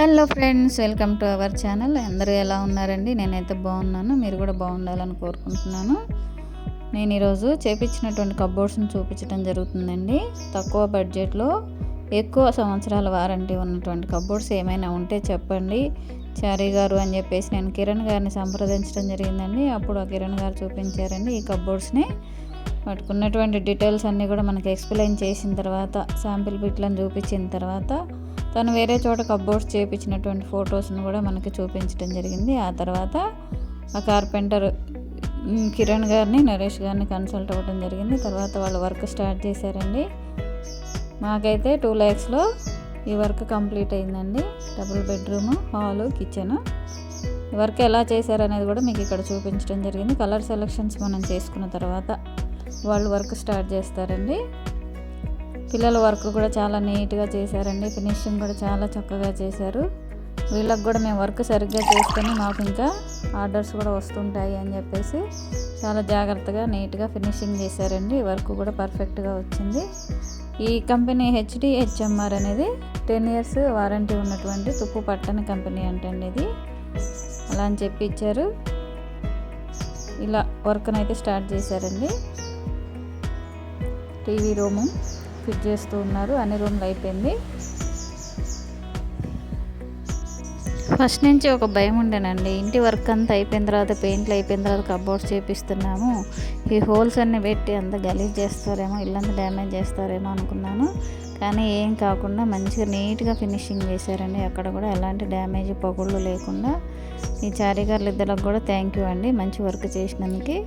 Hello friends welcome to our channel. అందరూ ఎలా ఉన్నారండి? నేనైతే బాగున్నాను. మీరు కూడా బాగుండాలని కోరుకుంటున్నాను. నేను ఈరోజు చేపించినటువంటి కబోర్డ్స్ని చూపించడం జరుగుతుందండి. తక్కువ బడ్జెట్లో ఎక్కువ సంవత్సరాల వారంటీ ఉన్నటువంటి కబోర్డ్స్ ఏమైనా ఉంటే చెప్పండి. చారీ గారు అని చెప్పేసి నేను కిరణ్ గారిని సంప్రదించడం జరిగిందండి. అప్పుడు ఆ కిరణ్ గారు చూపించారండి ఈ కబోర్డ్స్ని. వాటికి ఉన్నటువంటి డీటెయిల్స్ అన్నీ కూడా మనకి ఎక్స్ప్లెయిన్ చేసిన తర్వాత శాంపిల్ బిట్లను చూపించిన తర్వాత తను వేరే చోట కబ్బోర్డ్స్ చేపించినటువంటి ఫొటోస్ను కూడా మనకి చూపించడం జరిగింది. ఆ తర్వాత ఆ కార్పెంటర్ కిరణ్ గారిని నరేష్ గారిని కన్సల్ట్ అవ్వడం జరిగింది. తర్వాత వాళ్ళు వర్క్ స్టార్ట్ చేశారండి. మాకైతే టూ ల్యాక్స్లో ఈ వర్క్ కంప్లీట్ అయిందండి. Double bedroom hall kitchen. ఈ వర్క్ ఎలా చేశారనేది కూడా మీకు ఇక్కడ చూపించడం జరిగింది. కలర్ సెలెక్షన్స్ మనం చేసుకున్న తర్వాత వాళ్ళు వర్క్ స్టార్ట్ చేస్తారండి. పిల్లల వర్క్ కూడా చాలా నీట్గా చేశారండి. ఫినిషింగ్ కూడా చాలా చక్కగా చేశారు. వీళ్ళకి కూడా మేము వర్క్ సరిగ్గా చేసుకొని మాకు ఇంకా ఆర్డర్స్ కూడా వస్తుంటాయి అని చెప్పేసి చాలా జాగ్రత్తగా నీట్గా ఫినిషింగ్ చేశారండి. వర్క్ కూడా పర్ఫెక్ట్గా వచ్చింది. ఈ కంపెనీ హెచ్డి హెచ్ఎంఆర్ అనేది టెన్ ఇయర్స్ వారంటీ ఉన్నటువంటి తుప్పు పట్టని కంపెనీ అంటండి ఇది. అలా అని చెప్పి ఇచ్చారు. ఇలా వర్క్నైతే స్టార్ట్ చేశారండి. TV room. ఫిట్ చేస్తూ ఉన్నారు. అన్ని రూమ్లు అయిపోయింది. ఫస్ట్ నుంచి ఒక భయం ఉండేనండి. ఇంటి వర్క్ అంతా అయిపోయిన తర్వాత పెయింట్లు అయిపోయిన తర్వాత కబోర్డ్స్ చేపిస్తున్నాము. ఈ హోల్స్ అన్ని పెట్టి అంత గలీజ్ చేస్తారేమో ఇల్లంతా డ్యామేజ్ చేస్తారేమో అనుకున్నాను. కానీ ఏం కాకుండా మంచిగా నీట్గా ఫినిషింగ్ చేశారండి. అక్కడ కూడా ఎలాంటి డ్యామేజ్ పొగుళ్ళు లేకుండా. ఈ చారీగారులు ఇద్దరికి కూడా థ్యాంక్ యూ అండి. మంచి వర్క్ చేసినందుకు.